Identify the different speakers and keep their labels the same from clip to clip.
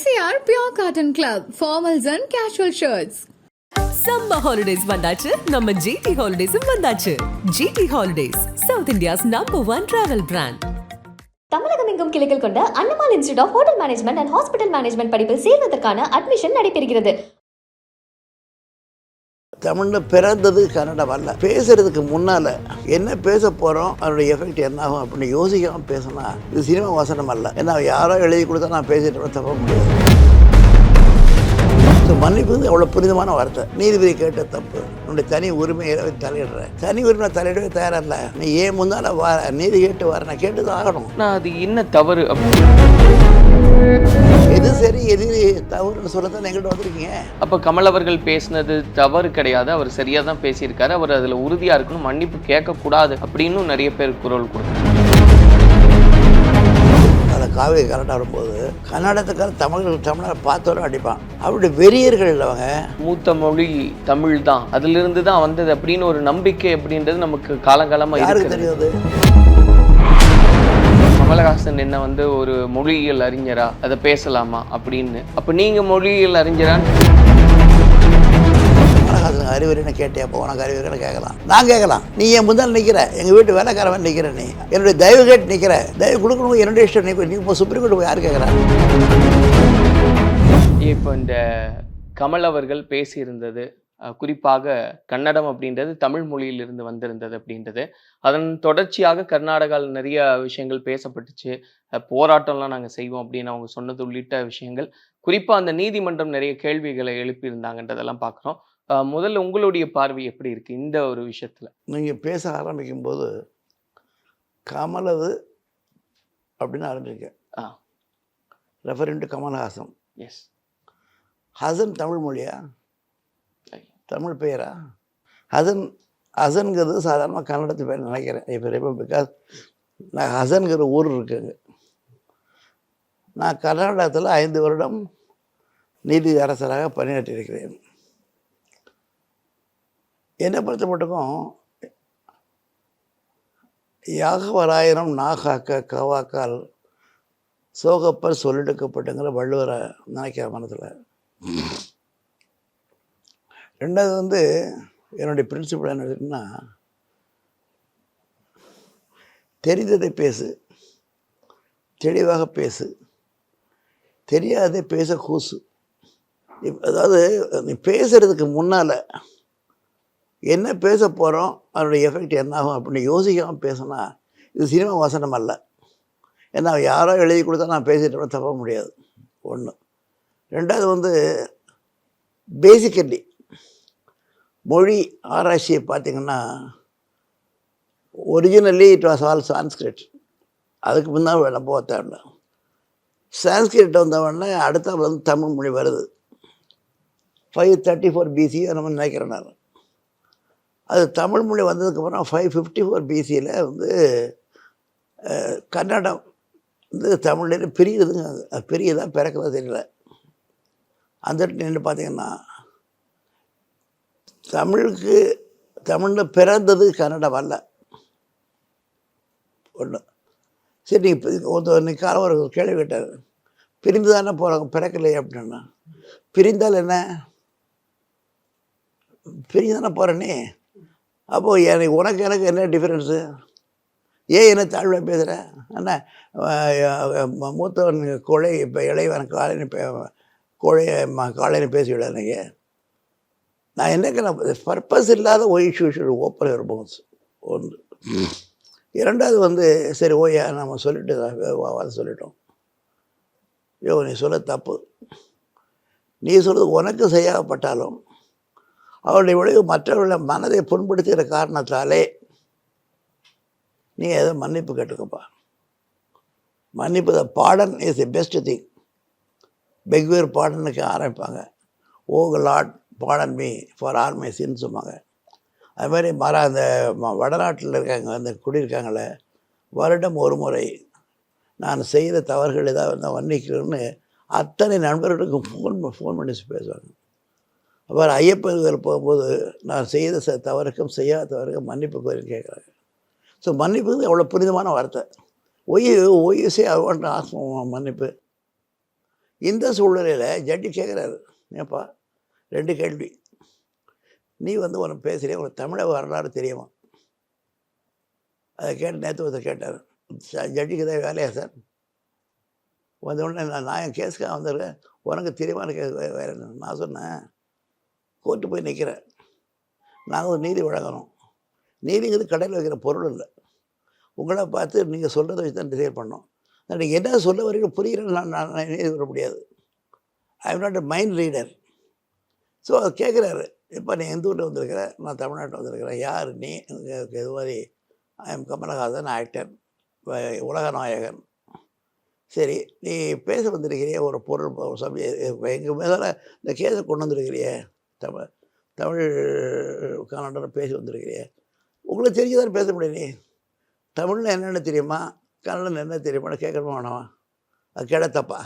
Speaker 1: MCR Pure Cotton Club, formals and casual shirts.
Speaker 2: Summer holidays வந்தாச்சு. நம்ம GT ஹாலிடேஸும் வந்தாச்சு. G T holidays south India's number one travel brand
Speaker 3: தமிழகம் எங்கும் கிளைகள் கொண்ட Annamal institute of hotel management and hospital management படிப்பில் சேர்வதற்கான admission நடைபெறுகிறது.
Speaker 4: தமிழில் பிறந்தது கன்னடம் அல்ல. பேசுறதுக்கு முன்னால் என்ன பேச போகிறோம் அதனுடைய எஃபெக்ட் என்ன ஆகும் அப்படின்னு யோசிக்காமல் பேசினா இது சினிமா வசனம் அல்ல. ஏன்னா யாரோ எழுதி கொடுத்தா நான் பேசிட்டு தப்ப முடியாது. ஸோ மன்னிப்பு வந்து அவ்வளோ புனிதமான வார்த்தை. நீதிபதி கேட்ட தப்பு. உன்னுடைய தனி உரிமையை தலையிடுற. தனி உரிமை தலையிடவே தயாரில்ல. நீ ஏன் முன்னால் வா நீதி கேட்டு வர? நான் கேட்டு தான் ஆகணும்.
Speaker 5: நான் அது என்ன தவறு அப்படி
Speaker 4: எது சரி எது தவறுன்னு சொல்ல தான் எங்கிட்ட வந்திருக்கீங்க.
Speaker 5: அப்ப கமல் அவர்கள் பேசினது தவறு கிடையாது. அவர் சரியா தான் பேசியிருக்காரு. அவர் அதுல உறுதியா இருக்கணும் மன்னிப்பு கேட்க கூடாது அப்படின்னு நிறைய பேர் குரல் கொடுத்தாங்க.
Speaker 4: அதில் காவிரி கரெக்டாக வரும்போது கன்னடத்துக்கார தமிழர்கள் தமிழரை பார்த்தவரும் அடிப்பான். அப்படி வெறியர்கள் அவங்க.
Speaker 5: மூத்த மொழி தமிழ் தான். அதுல இருந்து தான் வந்தது அப்படின்னு ஒரு நம்பிக்கை அப்படின்றது நமக்கு காலங்காலமா
Speaker 4: யாருக்கு தெரியாது
Speaker 5: கமலஹாசன் என்ன வந்து ஒரு மொழியியல் அறிஞரா? அதை பேசலாமா அப்படின்னு. அப்ப நீங்க மொழியியல் அறிஞரான்னு
Speaker 4: கமலஹாசன் அறிவுரைன்னு கேட்டியா அப்போ? உனக்கு அறிவுரைன்னு கேட்கலாம்? நான் கேட்கலாம். நீ என் முந்தால் நிற்கிற எங்கள் வீட்டு வேலைக்காரவன் நிற்கிற நீ. என்னுடைய தயவு கேட்டு நிற்கிற தயவு கொடுக்கணும். என்னுடைய இஷ்டம் நீ நீ இப்போ சுப்ரீம் கோர்ட்டு போய் யார் கேட்குறா?
Speaker 5: இப்போ இந்த கமல் அவர்கள் பேசியிருந்தது குறிப்பாக கன்னடம் அப்படின்றது தமிழ் மொழியிலிருந்து வந்திருந்தது அப்படின்றது. அதன் தொடர்ச்சியாக கர்நாடகாவில் நிறைய விஷயங்கள் பேசப்பட்டுச்சு. போராட்டம்லாம் நாங்கள் செய்வோம் அப்படின்னு அவங்க சொன்னது உள்ளிட்ட விஷயங்கள். குறிப்பாக அந்த நீதிமன்றம் நிறைய கேள்விகளை எழுப்பியிருந்தாங்கன்றதெல்லாம் பார்க்குறோம். முதல்ல உங்களுடைய பார்வை எப்படி இருக்கு இந்த ஒரு விஷயத்துல?
Speaker 4: நீங்கள் பேச ஆரம்பிக்கும்போது கமலது அப்படின்னு ஆரம்பிச்சிருக்கேன்
Speaker 5: ஆ.
Speaker 4: Referring to Kamal Haasan.
Speaker 5: Yes
Speaker 4: Haasan Tamil மொழியா? தமிழ் பெயரா ஹசன் ஹசன்கிறது சாதாரணமாக கன்னடத்து பேர் நினைக்கிறேன். இப்போ இப்போ பிகாஸ் நான் ஹசன்கிற ஊர் இருக்குங்க. நான் கர்நாடகத்தில் ஐந்து வருடம் நீதி அரசராக பணியாற்றியிருக்கிறேன். என்னை பொறுத்த மட்டுக்கும் யாகவராயிரம் நாகாக்க கவாக்கால் சோகப்பர் சொல்லெடுக்கப்பட்டுங்கிற வள்ளுவரை நினைக்கிற மனத்தில் ரெண்டாவது வந்து என்னுடைய பிரின்சிபல் என்ன இருக்குன்னா தெரிந்ததை பேசு தெளிவாக பேசு தெரியாததை பேச கூசு. அதாவது நீ பேசுகிறதுக்கு முன்னால் என்ன பேச போகிறோம் அதனுடைய எஃபெக்ட் என்ன ஆகும் அப்படின்னு யோசிக்காமல் பேசினா இது சினிமா வசனம் அல்ல. ஏன்னா யாரோ எழுதி கொடுத்தா நான் பேசிட்டோம்னா தப்ப முடியாது. ஒன்று ரெண்டாவது வந்து பேசிக்கலி மொழி ஆராய்ச்சியை பார்த்தீங்கன்னா originally it was all Sanskrit அதுக்கு முன்னால் நம்ம போக தேவையில்ல. சான்ஸ்கிரிட் வந்தவொடனே அடுத்த வந்து தமிழ் மொழி வருது. ஃபைவ் தேர்ட்டி ஃபோர் பிசி நம்ம நினைக்கிறேன் நான் அது தமிழ் மொழி வந்ததுக்கப்புறம் ஃபைவ் ஃபிஃப்டி ஃபோர் பிசியில் வந்து கன்னடம் வந்து தமிழ்லேருந்து பிரியுதுங்க. அது பிரியதாக பிறக்கதா தெரியல. அந்த நின்று பார்த்தீங்கன்னா தமிழுக்கு தமிழில் பிறந்தது கன்னடம் அல்ல. ஒன்று சரி நீ இன்னைக்கு ஒருத்தர் காலம் ஒரு கேள்வி கேட்டார் பிரிந்து தானே போகிறாங்க பிறக்கலையே அப்படின்னா. பிரிந்தால் என்ன? பிரிந்து தானே போகிற நீ? அப்போது எனக்கு உனக்கு எனக்கு என்ன டிஃப்ரென்ஸு ஏன் என்ன தாழ்வாக பேசுகிற என்ன மூத்தவன் கொலை இப்போ இளையவன் காலையில் பே கோழை காலையில் பேசிவிட நீங்கள் நான் என்னக்கு பர்பஸ் இல்லாத ஒய் ஷூஷுடு ஓப்பன் யுவர் ஒன்று. இரண்டாவது வந்து சரி ஓயா நம்ம சொல்லிட்டு அதை சொல்லிட்டோம். ஐயோ நீ சொல்ல தப்பு. நீ சொல்கிறது உனக்கு செய்யப்பட்டாலும் அவருடைய விளைவு மற்றவர்களை மனதை புண்படுத்துகிற காரணத்தாலே நீ எதை மன்னிப்பு கேட்டுக்கப்பா. மன்னிப்பு the pardon is the best thing பெக்வேர் பாடனுக்கு ஆரம்பிப்பாங்க. Oh O lord pardon me for or my sin சொன்னாங்க அது மாதிரி மாறா அந்த ம- வடநாட்டில் இருக்காங்க அந்த குடியிருக்காங்கள வருடம் ஒரு முறை நான் செய்த தவறுகள் ஏதாவது நான் மன்னிக்கிறேன்னு அத்தனை நண்பர்களுக்கும் ஃபோன் ஃபோன் பண்ணி பேசுவாங்க. அப்புறம் ஐயப்பன் கோயில் போகும்போது நான் செய்த ச தவறுக்கும் செய்யாத தவறுக்கும் மன்னிப்பு கோயில் கேட்குறாங்க. ஸோ மன்னிப்பு வந்து அவ்வளோ புனிதமான வார்த்தை. ஒய் ஒய்ஸே அவன் ஆஸ்ம மன்னிப்பு. இந்த சூழ்நிலையில் ஜட்ஜி கேட்குறாரு ஏப்பா ரெண்டு கேள்வி. நீ வந்து உனக்கு பேசுகிறிய உனக்கு தமிழை வரலாறு தெரியுமா? அதை கேட்டு நேற்று ஒருத்தர் கேட்டார். ஜட்ஜிக்கு தான் வேலையா சார்? வந்த உடனே நான் நான் என் கேஸுக்காக வந்திருக்கேன். உனக்கு தெரியுமான்னு கே வேறு நான் சொன்னேன். கோர்ட்டு போய் நிற்கிறேன் நாங்கள் ஒரு நீதி வழங்கணும். நீதிங்கிறது கடையில் வைக்கிற பொருள் இல்லை உங்களை பார்த்து நீங்கள் சொல்கிறத வச்சு தான் டிசைட் பண்ணோம். நீங்கள் என்ன சொல்ல வரைக்கும் புரிகிறேன்னு நான் நான் நீதி வர முடியாது. I am not a mind reader so அது கேட்குறாரு இப்போ நீ எந்த ஊரில் வந்திருக்கிற? நான் தமிழ்நாட்டில் வந்திருக்கிறேன். யார் நீ? எனக்கு இது மாதிரி ஐ எம் கமலஹாசன். ஆக்டர் உலக நாயகன். சரி நீ பேச வந்திருக்கிறியே ஒரு பொருள் சபை எங்கள் மேலே இந்த கேஸை கொண்டு வந்திருக்கிறியே தமிழ் தமிழ் கன்னடம் பேசி வந்திருக்கிறியே உங்களுக்கு தெரிஞ்சுதான் பேச முடியும் நீ? தமிழில் என்னென்ன தெரியுமா? கன்னடம் என்ன தெரியுமான்னு கேட்கணுமா வேணாமா அது கேட தப்பா?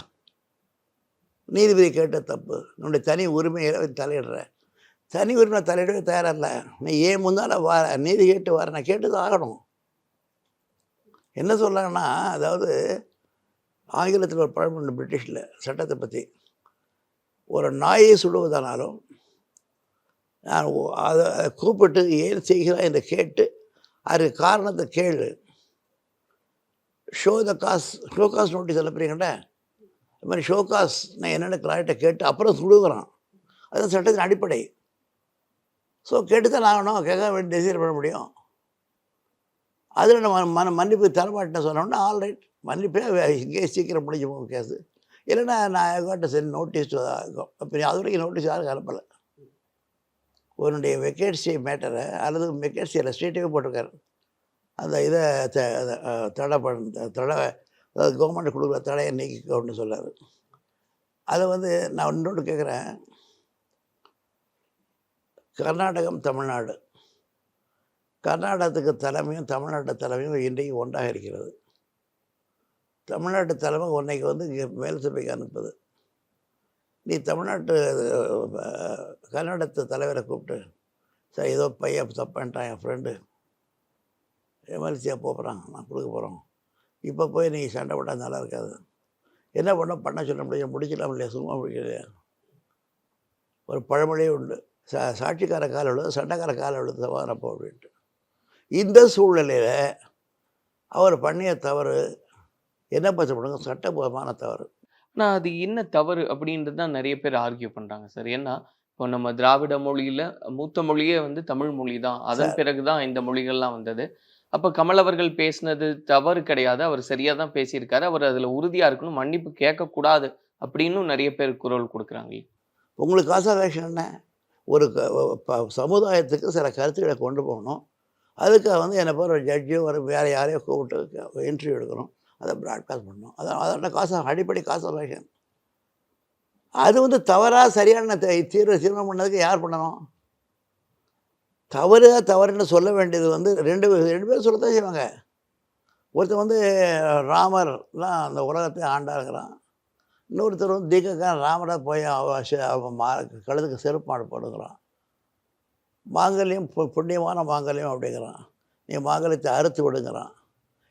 Speaker 4: நீதிபதி கேட்ட தப்பு. உன்னுடைய தனி உரிமையை தலையிடுற. தனி உரிமை தலையிடவே தயாரில்ல. நீ ஏன் முன்னால் வர நீதி கேட்டு வர நான் கேட்டு தான் ஆகணும். என்ன சொல்கிறாங்கன்னா அதாவது ஆங்கிலத்தில் ஒரு பழம் உண்டு பிரிட்டிஷில் சட்டத்தை பற்றி ஒரு நாயை சுடுவதானாலும் நான் அதை கூப்பிட்டு ஏன் செய்கிறாய் என்று கேட்டு அதுக்கு காரணத்தை கேளு. Show the cause show cause notice அனுப்புறீங்கள்ல இது மாதிரி ஷோகாஸ் நான் என்னென்ன கிளாரிட்ட கேட்டு அப்புறம் சுடுகிறான். அதுதான் சட்டத்தின் அடிப்படை. ஸோ கேட்டு தான் ஆகணும். கேட்க வேண்டிய டிசைட் பண்ண முடியும்? அதில் நம்ம மன மன்னிப்பு தரமாட்டேன்னு சொன்னோம்னா ஆல் ரைட் மன்னிப்பே இங்கே சீக்கிரம் முடிஞ்சு போகும் கேஸு. இல்லைன்னா நான் யோகாட்ட சரி நோட்டீஸ் அப்போ அது வரைக்கும் நோட்டீஸ் யாரும் அனுப்பலை. உன்னுடைய வெக்கேட்சி மேட்டரை அல்லது வெக்கேட்சியில் ஸ்டேட்டே போட்டிருக்காரு. அந்த இதை த தடை பண் தடை அதாவது கவர்மெண்ட் கொடுக்குற தடையை நீக்கிக்கோன்னு சொல்லார். அதை வந்து நான் இன்னொன்று கேட்குறேன். கர்நாடகம் தமிழ்நாடு. கர்நாடகத்துக்கு தலைமையும் தமிழ்நாட்டு தலைமையும் இன்றைக்கு ஒன்றாக இருக்கிறது. தமிழ்நாட்டு தலைமை உன்னைக்கு வந்து இங்கே மேல் சபைக்கு அனுப்புது. நீ தமிழ்நாட்டு கர்நாடகத்து தலைவரை கூப்பிட்டு சார் ஏதோ பையன் தப்பான்ட்டான் என் ஃப்ரெண்டு எமர்ஜென்சியாக போகிறான் நான் கொடுக்க போகிறோம் இப்போ போய் நீ சண்டை போட்டால் நல்லா இருக்காது. என்ன பண்ண பண்ண சொல்ல முடியும் முடிச்சிடலாம் இல்லையா? சும்மா முடிக்கலையா? ஒரு பழமொழியே உண்டு. சா சாட்சிக்கார கால எழுது சண்டைக்கார கால எழுது வாரப்போ அப்படின்ட்டு. இந்த சூழ்நிலையில் அவர் பண்ணிய தவறு என்ன பச்சப்படுங்க சட்டபூர்வமான தவறு.
Speaker 5: ஆனால் அது என்ன தவறு அப்படின்றது தான் நிறைய பேர் ஆர்கியூ பண்றாங்க சார் ஏன்னா இப்போ நம்ம திராவிட மொழியில மூத்த மொழியே வந்து தமிழ் மொழி தான். அதன் பிறகுதான் இந்த மொழிகள்லாம் வந்தது. அப்போ கமல் அவர்கள் பேசினது தவறு கிடையாது. அவர் சரியாக தான் பேசியிருக்காரு. அவர் அதில் உறுதியாக இருக்கணும் மன்னிப்பு கேட்கக்கூடாது அப்படின்னு நிறைய பேர் குரல் கொடுக்குறாங்க.
Speaker 4: உங்களுக்கு காசாவேஷன் என்ன? ஒரு ப- சமுதாயத்துக்கு சில கருத்துக்களை கொண்டு போகணும். அதுக்காக வந்து என்னை போகிற ஒரு ஜட்ஜோ ஒரு வேறு யாரையோ கூப்பிட்டு இன்டர்வியூ எடுக்கணும். அதை ப்ராட்காஸ்ட் பண்ணணும். அதான் அதோட காசு அடிப்படை காசாவேஷன் அது வந்து தவறாக சரியான தீர்வு தீர்மானம் பண்ணதுக்கு யார் பண்ணணும்? தவறு தவறுன்னு சொல்ல வேண்டியது வந்து ரெண்டு பேர் ரெண்டு பேரும் சொல்லத்தான் செய்வாங்க. ஒருத்தன் வந்து ராமர்லாம் அந்த உலகத்தை ஆண்டாருங்கிறான். இன்னொருத்தர் வந்து தீகக்காரன் ராமராக போய் மா கழுதுக்கு செருப்பாடு போடுங்கிறான். மாங்கல்யம் பு- புண்ணியமான மாங்கல்யம் அப்படிங்கிறான். நீ மாங்கல்யத்தை அறுத்து விடுங்கிறான்.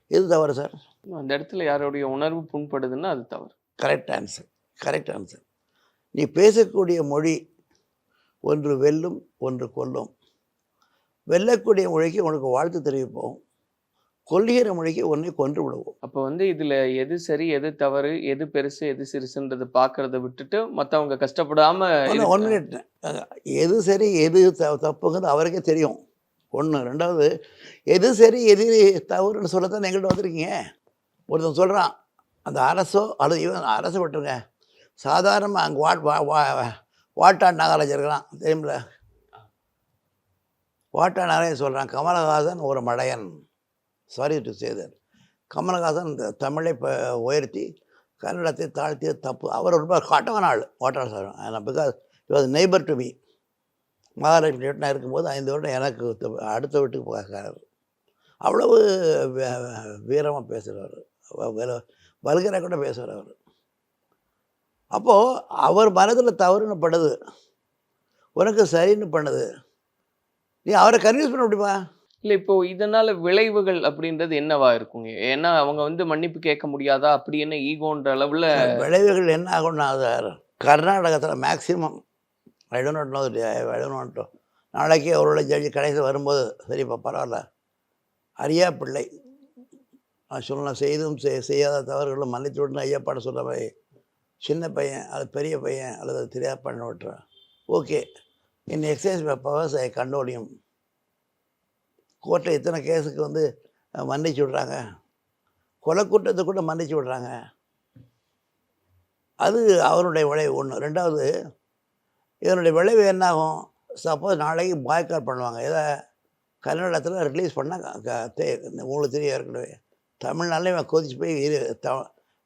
Speaker 4: இது தவறு சார்?
Speaker 5: அந்த இடத்துல யாருடைய உணர்வு புண்படுதுன்னா அது தவறு.
Speaker 4: Correct answer correct answer. நீ பேசக்கூடிய மொழி ஒன்று வெல்லும் ஒன்று கொல்லும். வெல்லக்கூடிய மொழிக்கு உனக்கு வாழ்த்து தெரிவிப்போம். கொல்லுகிற மொழிக்கு உன்னை கொன்று விடுவோம்.
Speaker 5: அப்போ வந்து இதுல எது சரி எது தவறு எது பெருசு எது சிறுசுன்றதை பார்க்கறத விட்டுட்டு மத்தவங்க கஷ்டப்படாம
Speaker 4: ஒன்று
Speaker 5: இருக்க-
Speaker 4: ஒன் மினிட் எது சரி எது த தப்புங்கிறது அவருக்கே தெரியும். ஒன்று ரெண்டாவது எது சரி எது தவறுன்னு சொல்லத்தான் எங்கள்கிட்ட வந்திருக்கீங்க. ஒருத்தன் சொல்கிறான் அந்த அரசோ அல்லது இவன் அரசு விட்டுருங்க. சாதாரணமாக அங்கே வாட் வா வா வாட்டான் நாகராஜ் இருக்கிறான் தெரியுமில்ல? வாட்டா நிறைய சொல்கிறான் கமலஹாசன் ஒரு மடையன். சாரி டு சேதர் கமலஹாசன் தமிழை இப்போ உயர்த்தி கன்னடத்தை தாழ்த்திய தப்பு. அவர் ரொம்ப காட்டவான ஆள் வாட்டா sir because it was neighbour to me Mahalakshmi நான் இருக்கும்போது ஐந்து வருடம் எனக்கு அடுத்த வீட்டுக்கு பார்க்குறாரு அவ்வளவு வீரமாக பேசுகிறவர் வல்கராக கூட பேசுகிறார் அவர். அப்போது அவர் மனதில் தவறுன்னு படுது உனக்கு சரின்னு பண்ணுது. நீ அவரை கன்வின்ஸ் பண்ண முடியுமா?
Speaker 5: இல்ல இப்போ இதனால விளைவுகள் அப்படின்றது என்னவா இருக்குங்க? ஏன்னா அவங்க வந்து மன்னிப்பு கேட்க முடியாதா? அப்படி என்ன ஈகோன்ற அளவுல
Speaker 4: விளைவுகள் என்ன ஆகும்னா சார் கர்நாடகத்தில் டோன்ட் நாட் நோ நாளைக்கு அவரோட ஜட்ஜி கடைசி வரும்போது சரிப்பா பரவாயில்ல. அரியா பிள்ளை நான் சொல்லலாம் செய்தும் செய்- செய்யாத தவறுகளும் மன்னித்து விட்டு ஐயப்பாட சொல்ல மாதிரி சின்ன பையன் அல்லது பெரிய பையன் அல்லது தெரியாத பண்ண விட்டுறேன் okay in excise powers I கண்டோலியம் கோர்ட்டில் இத்தனை கேஸுக்கு வந்து மன்னிச்சு விட்றாங்க? கொலை குற்றத்தை கூட மன்னிச்சு விட்றாங்க. அது அவருடைய விளைவு. ஒன்று ரெண்டாவது இதனுடைய விளைவு என்னாகும்? சப்போஸ் நாளைக்கு பாய்காட் பண்ணுவாங்க. இதை கன்னடத்தில் ரிலீஸ் பண்ணால் உங்களுக்கு தெரியும் ஏற்கனவே. தமிழ்நாட்டில் இவன் கொதிச்சு போய் இரு த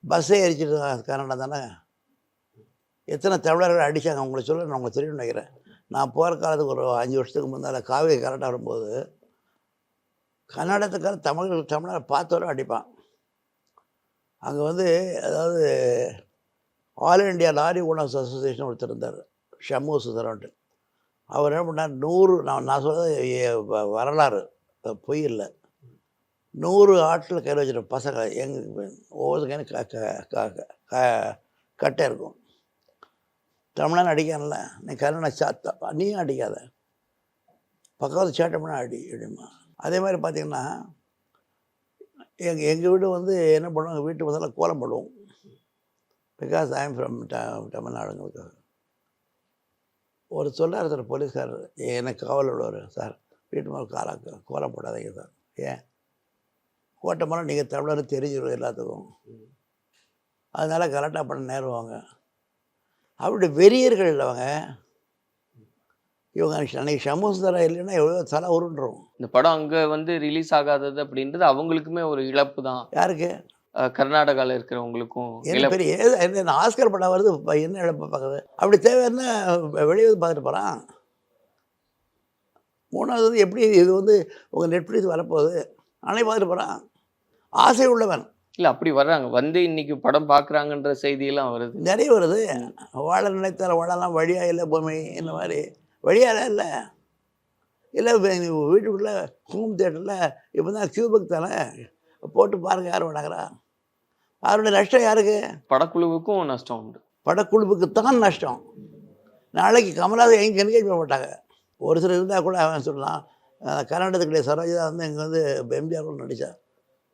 Speaker 4: பஸ்ஸே எரிச்சிட்டு கன்னடம் தானே? எத்தனை தமிழர்கள் அடித்தாங்க உங்களுக்கு சொல்ல நான் உங்களுக்கு தெரியும்னு நினைக்கிறேன். நான் போகிற காலத்துக்கு ஒரு அஞ்சு வருஷத்துக்கு முன்னால் காவேரி கரெக்டாக வரும்போது கன்னடத்துக்கார தமிழர்கள் தமிழர் பார்த்தோட அடிப்பான். அங்கே வந்து அதாவது all India lorry owners association ஒருத்தர் இருந்தார் ஷம்மு சுந்தரன்ட்டு அவர் என்ன பண்ணார் நூறு நான் நான் சொல்கிறது வரலாறு பொய் இல்லை. நூறு ஆட்டில் கையில் வச்சுருக்க பசங்க எங்க ஒவ்வொருத்தருக்கு க க- க- க- க- கட்டை இருக்கும். தமிழன் அடிக்கான்ல. நீ கன்னட சாத்தா நீயும் அடிக்காத. பக்கத்து சேட்டை பண்ண அடி அப்படிமா அதே மாதிரி பார்த்தீங்கன்னா எங்கள் எங்கள் வீடு வந்து என்ன பண்ணுவாங்க வீட்டு முதல்ல கோலம் போடுவோம். பிகாஸ் ஐ எம் ஃப்ரம் தமிழ்நாடுங்களுக்காக ஒரு சொல்கிறார் ஒருத்தர் போலீஸ்காரர் எனக்கு காவல் விடுவார் சார் வீட்டு மேலே காலா கோலம் போடாதீங்க சார். ஏன்? கோட்டை மேலே நீங்கள் தமிழர் தெரிஞ்சிடும் எல்லாத்துக்கும். அதனால் கரெக்டாக பண்ண நேருவாங்க அவருடைய வெறியர்கள் அவங்க. இவங்க அன்னைக்கு சமூகத்தரம் இல்லைன்னா எவ்வளோ தலை உருண்டுரும்.
Speaker 5: இந்த படம் அங்க வந்து ரிலீஸ் ஆகாதது அப்படின்றது அவங்களுக்குமே ஒரு இழப்பு தான்.
Speaker 4: யாருக்கு?
Speaker 5: அஹ் கர்நாடகால இருக்கிறவங்களுக்கும்
Speaker 4: என்ன பெரிய என்ன ஆஸ்கர் படம் வருது என்ன இழப்பு பார்க்குது? அப்படி தேவைன்னா வெளியே வந்து பார்த்துட்டு போகிறான் மூணாவது வந்து எப்படி இது வந்து உங்கள் நெட்ஃப்ளிக்ஸ் வரப்போகுது? நானே பார்த்துட்டு போகிறான் ஆசை உள்ளவன்.
Speaker 5: இல்ல அப்படி வர்றாங்க. வந்து இன்னைக்கு படம் பாக்குறாங்கன்ற செய்தியெல்லாம் வருது.
Speaker 4: நிறைய வருது. வாழ நினைத்தால் வாழலாம் வழியா இல்லை பூமி இந்த மாதிரி. வழியால இல்லை. இல்லை வீட்டுக்குள்ளே ஹோம் தேட்டரில் இப்போ தான் கியூபுக்கு தானே போட்டு பாருங்கள் யார் வேணாங்கிறா. அவருடைய நஷ்டம் யாருக்கு?
Speaker 5: படக்குழுவுக்கும் நஷ்டம் உண்டு.
Speaker 4: படக்குழுவுக்கு தான் நஷ்டம். நாளைக்கு கமலாதை எங்கே என்கேஜ் பண்ண மாட்டாங்க. ஒரு சிலர் இருந்தால் கூட அவன் சொல்லலாம். கர்நாடகத்துக்குடைய சரோஜா வந்து இங்கே வந்து எம்ஜிஆர் கூட நடித்தா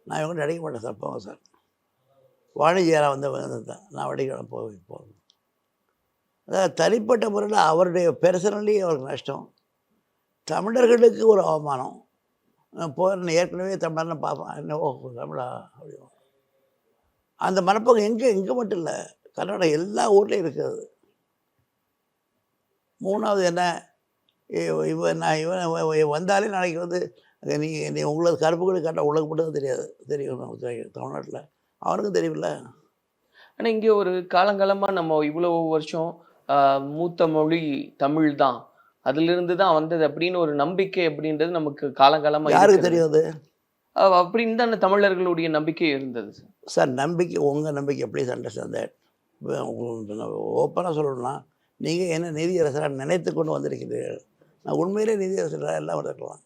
Speaker 4: நான் இவங்க நடிக்க மாட்டேன் சார் போங்க சார். வாணிஜியாரா வந்து தான். நான் வடிக்கலாம் போய் போகணும் அதாவது தனிப்பட்ட முறையில் அவருடைய பெர்சனலி அவருக்கு நஷ்டம். தமிழர்களுக்கு ஒரு அவமானம். போகிறேன் ஏற்கனவே தமிழர்னு பார்ப்பேன். என்ன ஓ தமிழா அப்படி. அந்த மனப்பக்கம் எங்கே இங்கே மட்டும் இல்லை கர்நாடகா எல்லா ஊர்லேயும் இருக்குது. மூணாவது என்ன இவன் நான் இவன் இவன் வந்தாலே நாளைக்கு வந்து நீ நீ உங்களது கருப்புகளை காட்ட உலகம் மட்டும் தான் தெரியாது. தெரியும் தமிழ்நாட்டில். அவனுக்கும் தெரியுமில்ல
Speaker 5: ஆனா இங்க ஒரு காலங்காலமா நம்ம இவ்வளவு வருஷம் மூத்த மொழி தமிழ் தான் அதுல இருந்து தான் வந்தது அப்படின்னு ஒரு நம்பிக்கை அப்படின்றது நமக்கு காலங்காலமா
Speaker 4: யாருக்கு
Speaker 5: அஹ், அப்படின்னு தான் தமிழர்களுடைய நம்பிக்கை இருந்தது.
Speaker 4: சார் நம்பிக்கை உங்கள் நம்பிக்கை ப்ளீஸ் அண்டர்ஸ்டாண்ட் தட் ஓப்பனாக சொல்லணும்னா நீங்கள் என்ன நீதியரசராக நினைத்து கொண்டு வந்திருக்கிறீர்கள். நான் உண்மையிலே நீதியரசராக எல்லாம் இருக்கலாம்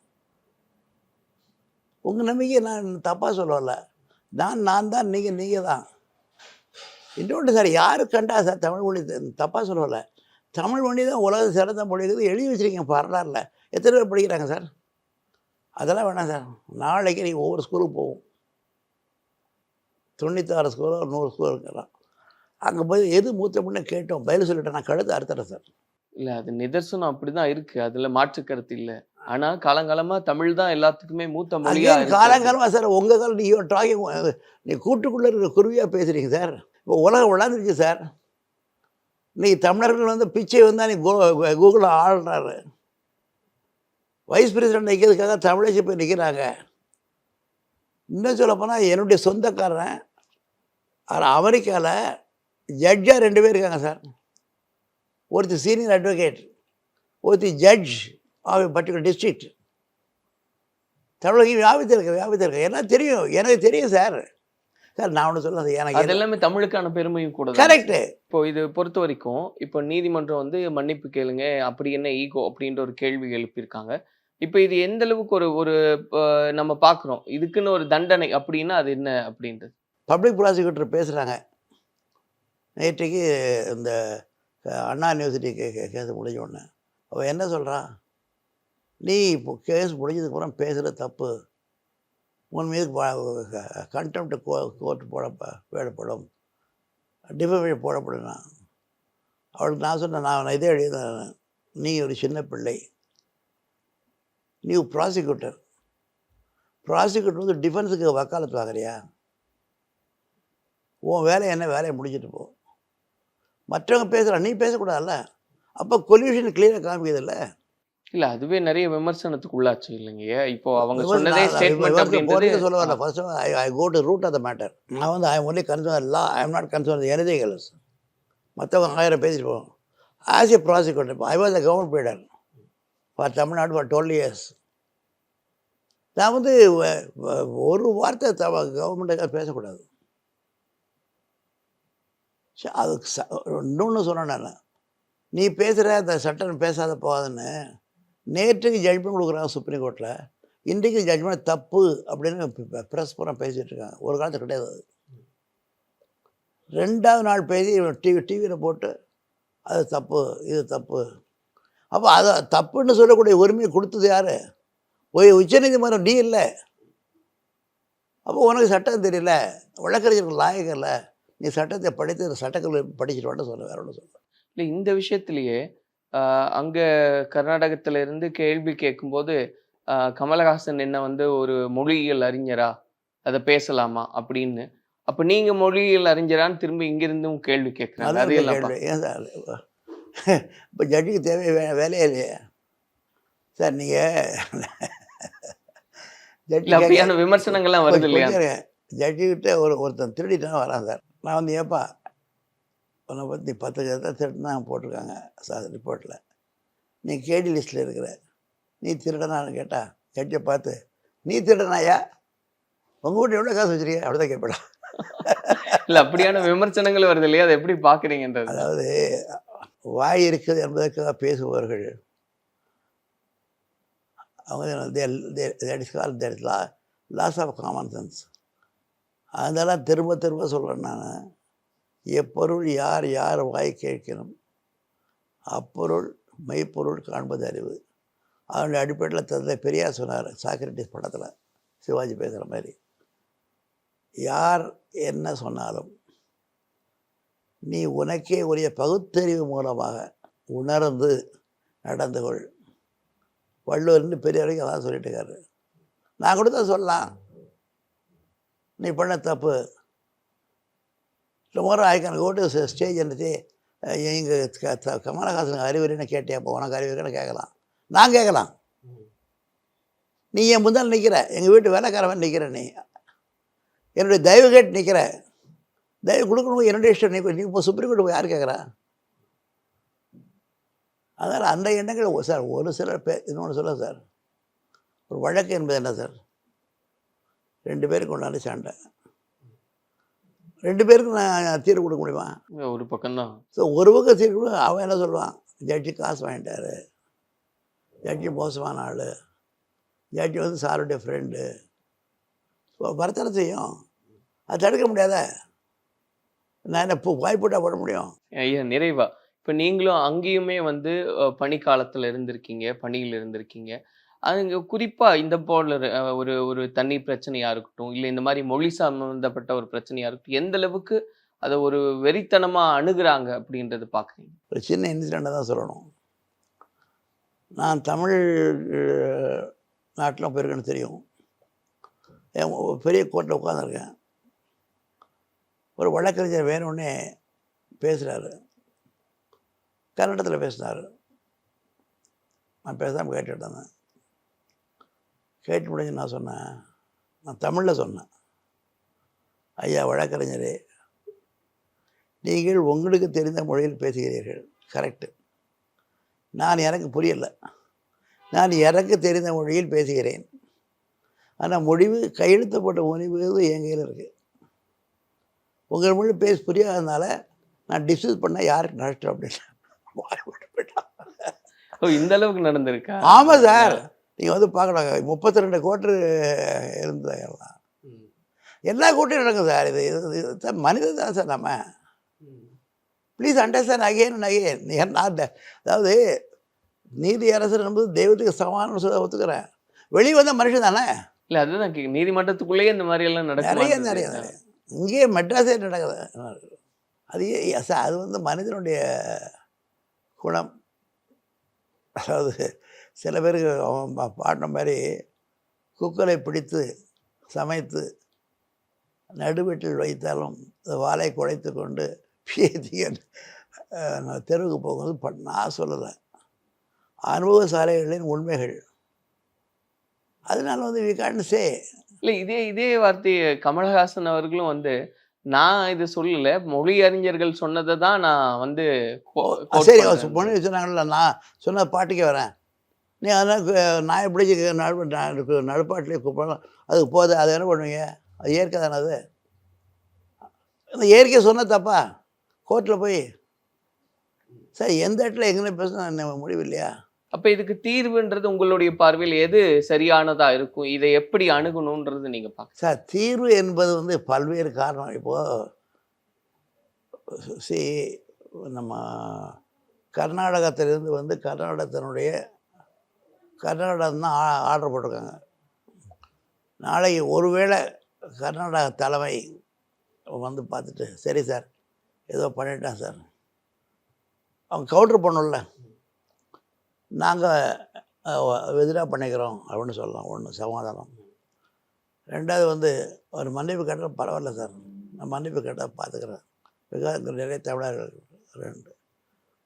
Speaker 4: உங்கள் நம்பிக்கை நான் தப்பாக சொல்லல. நான் நான் தான் நீங்கள் நீங்கள் தான். இன்னொன்று சார் யார் கண்டா சார் தமிழ் மொழி தப்பாக சொல்லலை. தமிழ் மொழி தான் உலக சிறந்த மொழி. இருக்குது எழுதி வச்சுருக்கீங்க வரலாறுல. எத்தனை பேர் படிக்கிறாங்க சார்? அதெல்லாம் வேணாம் சார். நாளைக்கு நீங்கள் ஒவ்வொரு ஸ்கூலுக்கு போவோம். தொண்ணூத்தாறு ஸ்கூலோ நூறு ஸ்கூலோ இருக்கலாம் அங்கே போய் எது மூத்த முன்னே கேட்டோம் பதில் சொல்லிட்டேன் நான் கழுத்து அறுத்துறேன் சார்.
Speaker 5: இல்லை அது நிதர்சனம் அப்படிதான் இருக்குது அதில் மாற்று கருத்து இல்லை. ஆனா காலங்காலமா தமிழ் தான் எல்லாத்துக்குமே மூத்த மொழியா.
Speaker 4: காலங்காலமாக சார் உங்கள் காலம் நீ டாக்கிங் நீ கூட்டுக்குள்ளே இருக்கிற குருவியாக பேசுகிறீங்க சார். இப்போ உலகம் விளாந்துருச்சு சார். நீ தமிழர்கள் வந்து பிச்சை வந்தால் நீ கூகுளில் ஆடுறாரு வைஸ் பிரசிடென்ட் நிற்கிறதுக்காக தமிழேசி போய் நிற்கிறாங்க இன்னும் சொல்லப் போனால் என்னுடைய சொந்தக்காரன் அவர் அமெரிக்காவில் ஜட்ஜாக ரெண்டு பேர் இருக்காங்க சார். ஒருத்தர் சீனியர் அட்வொகேட் ஒருத்தர் ஜட்ஜ் ஆஃப் பர்டிகுலர் டிஸ்ட்ரிக்ட் தமிழகம் வியாபித்து இருக்க வியாபித்து இருக்க எல்லாம் தெரியும் எனக்கு தெரியும் சார் சார் நான் ஒன்று சொல்ல
Speaker 5: அது
Speaker 4: எனக்கு
Speaker 5: எல்லாமே தமிழுக்கான பெருமையும் கூட.
Speaker 4: கரெக்டு
Speaker 5: இப்போ இது பொறுத்த வரைக்கும் இப்போ நீதிமன்றம் வந்து மன்னிப்பு கேளுங்க அப்படி என்ன ஈகோ அப்படின்ற ஒரு கேள்வி எழுப்பியிருக்காங்க. இப்போ இது எந்த அளவுக்கு ஒரு ஒரு நம்ம பார்க்குறோம்? இதுக்குன்னு ஒரு தண்டனை அப்படின்னா அது என்ன அப்படின்றது?
Speaker 4: பப்ளிக் ப்ராசிக்யூட்டர் பேசுகிறாங்க நேற்றைக்கு இந்த அண்ணா யூனிவர்சிட்டி கேஸ் முடிஞ்ச உடனே. அவன் என்ன சொல்கிறான் நீ இப்போ கேஸ் முடிஞ்சதுக்கு அப்புறம் பேசுகிற தப்பு. உன் மீது கண்டெம்ட் கோ கோர்ட் போட வேடப்படும் டிஃபமேஷன் போடப்படும்னா அவளுக்கு நான் சொன்னேன் நான் இதே எழுதினேன் நீ ஒரு சின்ன பிள்ளை. நீ ப்ராசிக்யூட்டர் ப்ராசிக்யூட்டர் வந்து டிஃபென்ஸுக்கு வக்காலத்து வாங்குறியா? உன் வேலை என்ன? வேலையை முடிச்சிட்டு போ. மற்றவங்க பேசுகிறா நீ பேசக்கூடாதுல்ல. அப்போ கொல்யூஷன் கிளியராக காமிக்குதுல்ல.
Speaker 5: இல்ல அதுவே நிறைய விமர்சனத்துக்கு உள்ளாச்சு இல்லைங்கய்யா. இப்போ அவங்க சொன்னதே ஸ்டேட்மெண்ட் அப்படின்றது
Speaker 4: சொல்ல வரல first I I go to root of the matter நான் வந்து I only concern law I am not concern anything else மற்றவங்க ஆயிரம் பேசிட்டு போவோம். As a prosecutor I was a government pleader for Tamil Nadu for twelve years நான் வந்து ஒரு வார்த்தை தவ கவர்மெண்ட்டுக்காக பேசக்கூடாது. அதுக்கு ச இன்னொன்று சொன்னேன் நான். நீ பேசுகிற அந்த சட்டம் பேசாத போகாதுன்னு நேற்றுக்கு ஜட்மெண்ட் கொடுக்குறாங்க சுப்ரீம் கோர்ட்டில் இன்றைக்கு ஜட்மெண்ட் தப்பு அப்படின்னு ப்ரெஸ் பூரா பேசிகிட்டு இருக்காங்க. ஒரு காலத்தில் கிடையாது அது. ரெண்டாவது நாள் பேசி டிவி டிவியில் போட்டு அது தப்பு இது தப்பு. அப்போ அதை தப்புன்னு சொல்லக்கூடிய உரிமையை கொடுத்தது யார்? போய் உச்சநீதிமன்றம் நீ இல்லை. அப்போ உனக்கு சட்டம் தெரியல. வழக்கறிஞர்கள் லாயகம் இல்லை நீ சட்டத்தை படித்து சட்டக்கல்லூரி படிச்சுட்டு வான்னு சொல்ல வேற ஒன்று சொல்ல.
Speaker 5: இல்லை இந்த விஷயத்திலேயே அங்க கர்நாடகத்துல இருந்து கேள்வி கேட்கும்போது கமலஹாசன் என்ன வந்து ஒரு மொழியியல் அறிஞரா? அதை பேசலாமா? அப்படின்னு. அப்ப நீங்க மொழியியல் அறிஞரான்னு திரும்பி இங்கிருந்தும் கேள்வி கேட்கறாங்க.
Speaker 4: ஏன் சார்? இப்போ ஜட்ஜுக்கு தேவை வேலையே இல்லையே? சார் நீங்கள்
Speaker 5: விமர்சனங்கள்லாம் வருது இல்லையா?
Speaker 4: ஜட்ஜுக்கிட்ட ஒரு ஒருத்தன் திருடிட்டான் வரான் சார். நான் வந்து ஏப்பா உன்னை பற்றி பத்து கதை திருட்டுனா போட்டிருக்காங்க சார் ரிப்போர்ட்டில் நீ கேடி லிஸ்ட்டில் இருக்கிற நீ திருடனான்னு கேட்டா ஜட்ஜை பார்த்து நீ திருடனாயா? உங்கள் வீட்டு எவ்வளோ காசு வச்சிருக்கீங்க அப்படி தான் கேட்படா
Speaker 5: இல்ல அப்படியான விமர்சனங்கள் வருது இல்லையா? அதை எப்படி பாக்குறீங்கன்றது
Speaker 4: அதாவது வாய் இருக்குது என்பதற்காக பேசுபவர்கள். அவங்க that is call that law laws of common sense அதெல்லாம் திரும்ப திரும்ப சொல்கிறேன் நான். எப்பொருள் யார் யார் வாய் கேட்கணும்? அப்பொருள் மெய்ப்பொருள் காண்பது அறிவு. அதனுடைய அடிப்படையில் தந்தை பெரியார் சொன்னார் சாக்ரட்டிஸ் படத்தில் சிவாஜி பேசுகிற மாதிரி. யார் என்ன சொன்னாலும் நீ உனக்கே உரிய பகுத்தறிவு மூலமாக உணர்ந்து நடந்து கொள். வள்ளுவர்னு பெரிய வரைக்கும் அதான் சொல்லிட்டு இருக்காரு. நான் கூட தான் சொல்லலாம். நீ பண்ண தப்பு. Tomorrow I can go to stage என்னது? எங்கள் கமலஹாசனுக்கு அறிவுரைன்னு கேட்டேன் அப்போ உனக்கு அறிவுரைன்னு கேட்கலாம். நான் கேட்கலாம். நீ என் முந்தால் நிற்கிற எங்கள் வீட்டு வேலைக்காரவன் நிற்கிற நீ. என்னுடைய தயவு கேட்டு நிற்கிற தயவு கொடுக்கணும் என்னுடைய இஷ்டம். நீ நீ இப்போ சுப்ரீம் கோர்ட்டு போய் யார் கேட்குறா? அதனால் அந்த எண்ணங்கள் சார் ஒரு சிலர் பே இன்னொன்று சொல்ல சார். ஒரு வழக்கு என்பது என்ன சார்? ரெண்டு பேருக்கு உண்டான சண்டை. ரெண்டு பேருக்கு நான் தீர்வு கொடுக்க முடியுமா?
Speaker 5: ஒரு பக்கம்தான்.
Speaker 4: ஸோ ஒரு பக்கம் தீர்வு கொடுக்க அவன் என்ன சொல்லுவான்? ஜட்ஜி காசு வாங்கிட்டாரு. ஜட்ஜி மோசமான ஆள். ஜட்ஜி வந்து சாருடைய ஃப்ரெண்டு ஸோ வரத்தானே செய்யும்? அது தடுக்க முடியாத? நான் என்ன பூ வாய்ப்புட்டா போட முடியும்?
Speaker 5: ஐயா நிறைவா. இப்ப நீங்களும் அங்கேயுமே வந்து பனிக்காலத்துல இருந்திருக்கீங்க பணியில் இருந்திருக்கீங்க. அதுங்க குறிப்பாக இந்த போல ஒரு- ஒரு தண்ணி பிரச்சனையாக இருக்கட்டும் இல்லை இந்த மாதிரி மொழி சம்மந்தப்பட்ட ஒரு பிரச்சனையாக இருக்கட்டும் எந்த அளவுக்கு அதை ஒரு வெறித்தனமாக அணுகிறாங்க அப்படின்றது பார்க்குறீங்க
Speaker 4: ஒரு சின்ன இன்சிடெண்ட்டை தான் சொல்லணும். நான் தமிழ் நாட்டில் போயிருக்கேன்னு தெரியும். ஒரு பெரிய கோர்ட்டில் உட்காந்துருக்கேன் ஒரு வழக்கறிஞர் வேணும்னே பேசுகிறாரு கன்னடத்தில் பேசினார். நான் பேசாமல் கேட்டுட்டு இருந்தேன். கேட்டு முடிஞ்சு நான் சொன்னேன். நான் தமிழில் சொன்னேன். ஐயா வழக்கறிஞரே நீங்கள் உங்களுக்கு தெரிந்த மொழியில் பேசுகிறீர்கள். கரெக்டு நான் எனக்கு புரியல. நான் எனக்கு தெரிந்த மொழியில் பேசுகிறேன். ஆனால் முடிவு கையெழுத்து போட்ட முடிவு என் கையில் இருக்குது உங்கள் மொழி பேச புரியாததுனால நான் டிஸ்கஸ் பண்ண யாருக்கு நஷ்டம் அப்படின்னு
Speaker 5: இந்த அளவுக்கு நடந்திருக்கா?
Speaker 4: ஆமாம் சார் நீங்கள் வந்து பார்க்கலாம் முப்பத்தி ரெண்டு கோட்டு இருந்தது எல்லாம் எல்லா கூட்டையும் நடக்கும் சார். இது இது இது தான் மனிதன் தான் சார் நம்ம. Please understand again and again நான் அதாவது நீதி அரசர் என்பது தெய்வத்துக்கு சமானம் சொல்ல ஒத்துக்கிறேன். வெளியே வந்த மனுஷன் தானே?
Speaker 5: இல்ல அதுதான் நீதிமன்றத்துக்குள்ளேயே இந்த மாதிரி எல்லாம்
Speaker 4: நிறைய
Speaker 5: நடக்கும்
Speaker 4: நிறைய நிறைய. இங்கேயே மெட்ராஸே நடக்குது. அது அது வந்து மனிதனுடைய குணம். அதாவது சில பேருக்கு பாடின மாதிரி குக்கரை பிடித்து சமைத்து நடுவீட்டில் வைத்தாலும் வாளை குழைத்து கொண்டு பேதியன் தெருவுக்கு போகும்போது நான் சொல்லலை. அனுபவசாலைகளின் உண்மைகள். அதனால வந்து வி கான் சே
Speaker 5: இல்ல இதே இதே வார்த்தையை கமலஹாசன் அவர்களும் வந்து நான் இது சொல்லல மொழி அறிஞர்கள் சொன்னதை தான் நான் வந்து
Speaker 4: சரி. பொண்ணு சொன்னாங்கல்ல நான் சொன்ன பாட்டுக்கே வரேன். நீ அதெல்லாம் நான் பிடிச்சி நடு நடு- நடுப்பாட்டிலே கூப்பிடலாம் அதுக்கு போகுது அது என்ன பண்ணுவீங்க? அது இயற்கை தானே அது. அந்த இயற்கை சொன்ன தப்பா? கோர்ட்டில் போய் சார் எந்த இடத்துல எங்கே பேசினா முடிவு இல்லையா?
Speaker 5: அப்ப இதுக்கு தீர்வுன்றது உங்களுடைய பார்வையில் எது சரியானதா இருக்கும்? இதை எப்படி அணுகணும்ன்றது நீங்க பாக்க
Speaker 4: சார் தீர்வு என்பது வந்து பல்வேறு காரணம். இப்போது சி நம்ம கர்நாடகத்திலிருந்து வந்து கர்நாடகத்தினுடைய கர்நாடகம் தான் ஆர்டர் போட்டிருக்காங்க. நாளைக்கு ஒருவேளை கர்நாடக தலைமை வந்து பார்த்துட்டு சரி சார் ஏதோ பண்ணிட்டேன் சார். அவங்க கவுண்டர் பண்ணல நாங்கள் எதிராக பண்ணிக்கிறோம் அப்படின்னு சொல்லலாம். ஒன்று சமாதானம். ரெண்டாவது வந்து ஒரு மன்னிப்பு கேட்டால் பரவாயில்ல சார். நான் மன்னிப்பு கேட்டால் பார்த்துக்கிறேன். பிகாஸ் நிறைய தமிழர்கள் ரெண்டு.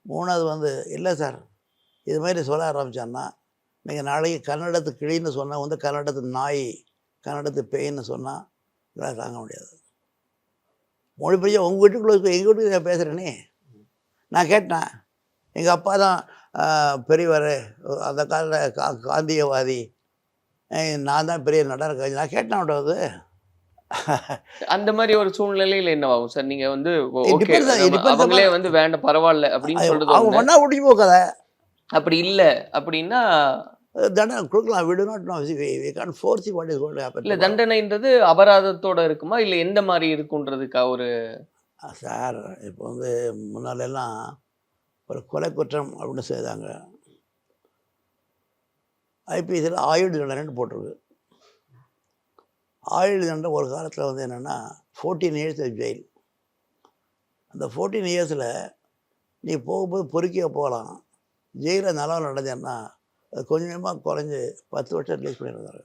Speaker 4: மூணாவது வந்து இல்லை சார் இது மாதிரி சொல்ல ஆரம்பிச்சான்னா நீங்கள் நாளைக்கு கன்னடத்து கிளின்னு சொன்னால் வந்து கன்னடத்து நாய் கன்னடத்து பேயின்னு சொன்னால் இதெல்லாம் தாங்க முடியாது. மொழி பிரிச்சா உங்கள் வீட்டுக்குள்ளே எங்கள் வீட்டுக்கு நான் பேசுகிறேனே நான் கேட்டேன். எங்கள் அப்பா தான் பெரியவர் அந்த காலத்தில் கா காந்தியவாதி. நான் தான் பெரிய நடன கவிஞர் நான் கேட்டேன் வந்து.
Speaker 5: அந்த மாதிரி ஒரு சூழ்நிலையில என்னவாகும் சார் நீங்க வந்து அவங்களே வந்து வேண்டாம் பரவாயில்ல அப்படின்னு சொல்றது
Speaker 4: அவங்க. ஒன்றா முடிஞ்சு போக்காத
Speaker 5: அப்படி இல்ல அப்படின்னா
Speaker 4: தண்டனை கொடுக்கலாம். விடு not no we can force what is code
Speaker 5: இல்ல தண்டனைன்றது அபராதத்தோட இருக்குமா? இல்ல எந்த மாதிரி இருக்குன்றதுக்கா ஒரு
Speaker 4: சார் இப்போ வந்து முன்னாலெல்லாம் ஒரு கொலை குற்றம் அப்படின்னு செய்தாங்க. ஐபிஎஸ்சில் ஆயுள் தண்டனைன்னு போட்டிருக்கு. ஆயுள் தண்டனை ஒரு காலத்தில் வந்து என்னென்னா ஃபோர்டீன் இயர்ஸ் ஜெயில் அந்த ஃபோர்டீன் இயர்ஸில் நீ போகும்போது பொறுக்கிய போகலாம். ஜெயிலில் நல்லா நடந்தேன்னா அது கொஞ்சமாக குறைஞ்சி பத்து வருஷம் ரிலீஸ் பண்ணியிருந்தாரு.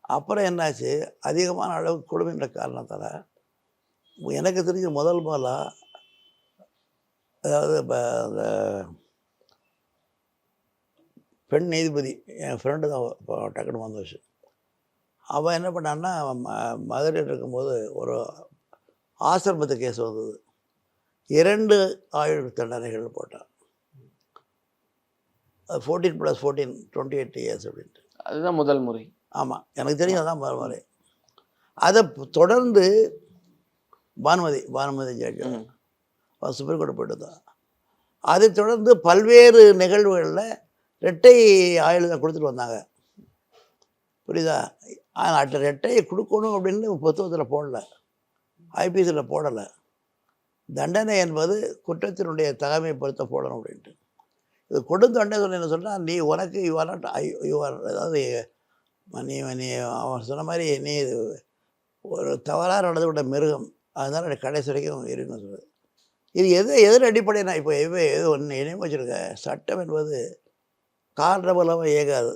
Speaker 4: அப்புறம் என்னாச்சு? அதிகமான அளவு கொடுமைன்ற காரணத்தால் எனக்கு தெரிஞ்ச முதல் முதலாக அதாவது இப்போ அந்த பெண் நீதிபதி என் ஃப்ரெண்டு தான் டக்குனு டக்குன்னு வந்துச்சு. அவன் என்ன பண்ணான்னா ம- மதுரையில் இருக்கும்போது ஒரு ஆசிரமத்து கேஸ் வந்தது. இரண்டு ஆயுள் தண்டனைகள் போட்டான். அது fourteen plus fourteen twenty eight years அப்படின்ட்டு.
Speaker 5: அதுதான் முதல் முறை.
Speaker 4: ஆமாம் எனக்கு தெரியும் அதான் பரவாயில்ல அதை தொடர்ந்து Bhanumathi Bhanumathi judge. Supreme court போயிட்டு தான் அதை தொடர்ந்து பல்வேறு நிகழ்வுகளில் ரெட்டை ஆயுள் தான் கொடுத்துட்டு வந்தாங்க. புரியுதா? ஆனால் ரெட்டையை கொடுக்கணும் அப்படின்னு புத்தகத்தில் போடல. ஐபிஎஸ்சில் போடலை. தண்டனை என்பது குற்றத்தினுடைய தகமை பொருத்த போடணும் அப்படின்ட்டு. இது கொடும் தண்டனை என்ன சொன்னால் நீ உனக்கு you are not you are அதாவது நீ நீ அவன் சொன்ன மாதிரி நீ ஒரு தவறாக நடந்து விட்ட மிருகம். அதனால் நீ கடைசி வரைக்கும் இருக்குன்னு சொல்லுது இது எது எதிர் அடிப்படை நான் இப்போ எவ்வளோ எது ஒன்று இணையம் வச்சுருக்கேன் சட்டம் என்பது காரணபலமாக இயங்காது.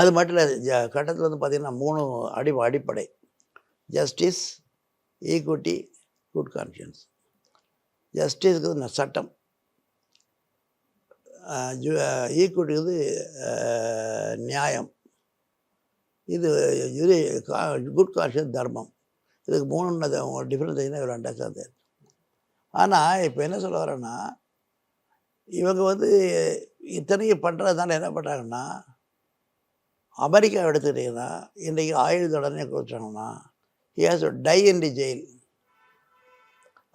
Speaker 4: அது மட்டும் இல்லை ஜ கட்டத்தில் வந்து பார்த்திங்கன்னா மூணு அடி அடிப்படை. ஜஸ்டிஸ் ஈக்குவிட்டி குட் கான்ஷியன்ஸ் ஜஸ்டிஸ்க்கு வந்து சட்டம். ஈக்குவிட்டிக்கு வந்து நியாயம். இது இது குட் கான்ஷியஸ் தர்மம். இதுக்கு மூணு டிஃப்ரென்ஸ் என்ன இவ்வளோ அண்டர்ஸ்டாண்ட் ஆனால் இப்போ என்ன சொல்ல வரேன்னா இவங்க வந்து இத்தனைக்கு பண்ணுறதுனால என்ன பண்ணுறாங்கன்னா அமெரிக்கா எடுத்துக்கிட்டிங்கன்னா இன்றைக்கி ஆயுள் தண்டனை கொடுத்தாங்கன்னா has die in the jail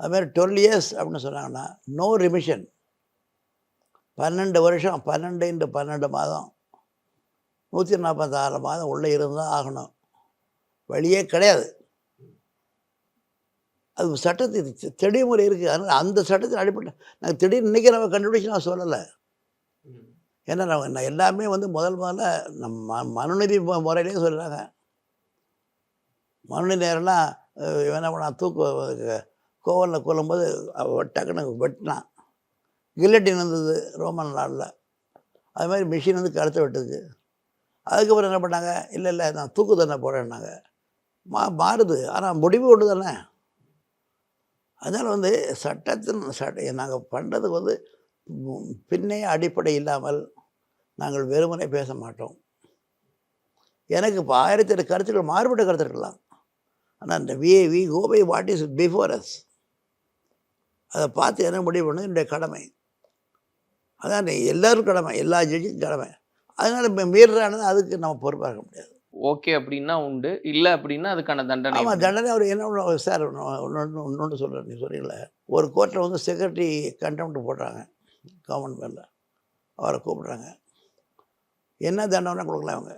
Speaker 4: அதுமாதிரி டுவெல் இயர்ஸ் அப்படின்னு சொன்னாங்கன்னா நோ ரிமிஷன் பன்னெண்டு வருஷம் பன்னெண்டு இன்ட்டு பன்னெண்டு மாதம். நூற்றி நாற்பத்தாறு மாதம் உள்ளே இருந்தால் ஆகணும். வழியே கிடையாது. அது சட்டத்தில் தெ- தெளிமுறை இருக்குது அதனால் அந்த சட்டத்தின் அடிப்படை நாங்கள் திடீர்னு இன்றைக்கி நம்ம கண்டுபிடிச்சு நான் சொல்லலை. ஏன்னா நம்ம நான் எல்லாமே வந்து முதல் முதல்ல நம்ம ம- மனுநீதி மு- முறையிலே சொல்கிறாங்க மனுநீதி நேரம்லாம் என்ன பண்ணான் தூக்கு கோவலில் கொல்லும்போது அவ டக்குன்னு வெட்டினான். கில்லட்டின் இருந்தது ரோமன் நாளில். அது மாதிரி மிஷின் வந்து கழுத்தை வெட்டுது. அதுக்கப்புறம் என்ன பண்ணாங்க இல்லை இல்லை நான் தூக்கு தண்டனை போடுறேன்னாங்க. மா மாறுது. ஆனால் முடிவு ஒன்று தானே. அதனால் வந்து சட்டத்தின் சட்ட நாங்கள் பண்ணுறதுக்கு வந்து பின்னே அடிப்படை இல்லாமல் நாங்கள் வெறுமனே பேச மாட்டோம். எனக்கு இப்போ ஆயிரத்தி எட்டு கருத்துக்கள் மாறுபட்ட கருத்துக்கள்லாம். ஆனால் இந்த we we go by what is before us அதை பார்த்து என்ன முடிவு பண்ணது? என்னுடைய கடமை. அதான் எல்லோரும் கடமை எல்லா ஜட்ஜுக்கும் கடமை. அதனால் இப்போ மீறானது அதுக்கு நம்ம பொறுப்பாக இருக்க முடியாது.
Speaker 5: ஓகே அப்படின்னா உண்டு இல்ல அப்படின்னா அதுக்கான தண்டனை
Speaker 4: ஆமாம். தண்டனை அவர் என்ன சார் ஒன்று இன்னொன்று சொல்கிறேன் நீ சொன்னீங்களே ஒரு கோர்ட்டில் வந்து செக்ரட்டரி கண்டெம்ட் போடுறாங்க கவர்மெண்ட் அவரை கூப்பிட்றாங்க. என்ன தண்டனை கொடுக்கலாம் அவங்க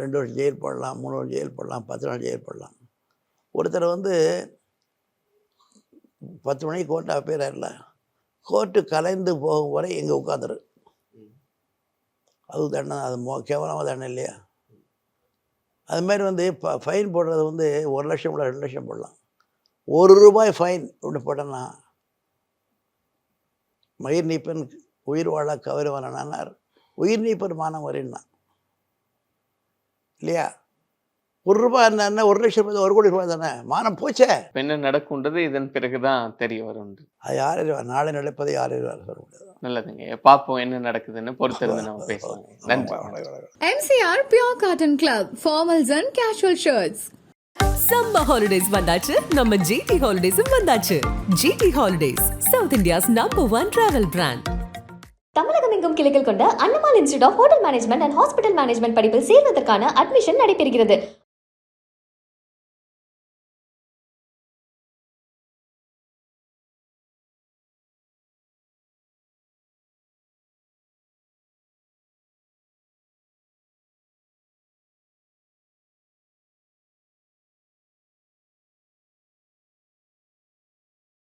Speaker 4: ரெண்டு வருஷம் ஜெயில் போடலாம் மூணு வருஷம் ஜெயில் போடலாம் பத்து நாள் ஜெயில் போடலாம். ஒருத்தர் வந்து பத்து மணிக்கு கோர்ட்டு அப்பேரார்ல கோர்ட்டு கலைந்து போகும் வரை இங்கே உட்காந்துரு. அது தண்டனை அது மோ கேவலமாக தண்டனை இல்லையா? அதுமாரி வந்து இப்போ ஃபைன் போடுறது வந்து ஒரு லட்சம் கூட ரெண்டு லட்சம் போடலாம். ஒரு ரூபாய் ஃபைன் இப்படி போட்டோன்னா மயிர் நீப்பன் உயிர் வாழ கவருவானார் உயிர் நீப்பர் மானம் வரேன்னா. இல்லையா? ஒரு ரூபாய் என்ன? ஒரு லட்சம் ரூபாய் ஒரு கோடி ரூபாய் தானே? மானம் போச்சே.
Speaker 5: என்ன நடக்கும்ன்றது இதன் பிறகுதான் தெரிய வரும்
Speaker 4: அது யார் அறிவார் நாளை நடப்பதை யார் அறிவார் சொல்ல முடியாது.
Speaker 5: நல்லதுங்க. பார்ப்போம் என்ன நடக்குதுன்னு பொறுத்திருந்து நம்ம பேசலாம் நன்றி.
Speaker 1: MCR Pure Cotton Club, formals and casual shirts.
Speaker 2: Summer holidays வந்தாச்சு. நம்ம ஜிடி ஹாலிடேஸும் வந்தாச்சு. G T holidays south India's number one travel brand
Speaker 3: தமிழகம் எங்கும் கிளைகள் கொண்ட Annamal institute of hotel management and hospital management படிப்பில் சேர்வதற்கான அட்மிஷன் நடைபெறுகிறது.